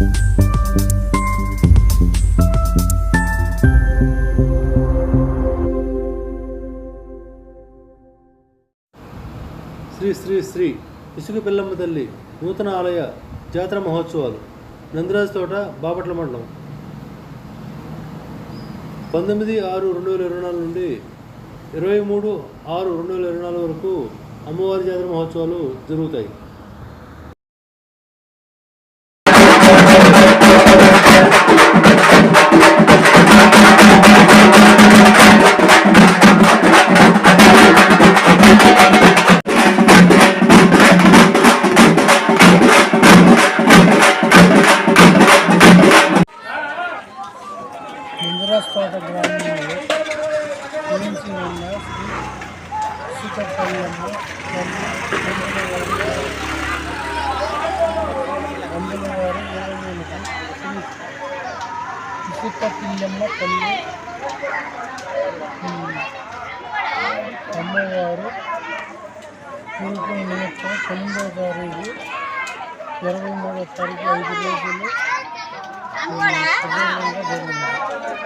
శ్రీ శ్రీ శ్రీ ఇసుక పిల్లమ్మ తల్లి నూతన ఆలయ జాతర మహోత్సవాలు నందరాజు తోట బాపట్ల మండలం. పంతొమ్మిది ఆరు రెండు వేల ఇరవై నాలుగు నుండి ఇరవై మూడు ఆరు రెండు వేల ఇరవై నాలుగు వరకు అమ్మవారి జాతర మహోత్సవాలు జరుగుతాయి. ఇంద్రస్తోట గ్రామంలో ఉన్న శ్రీ సీతపల్లమ్మ తల్లి అందుల వారు ఇరవైకి శ్రీ ఇసుకపిల్లమ్మ తల్లి అమ్మవారు పూర్వ నిమిత్తం తొమ్మిదో తారీఖు ఇరవై మూడో తారీఖు ఐదు రోజులు. జరిగింది.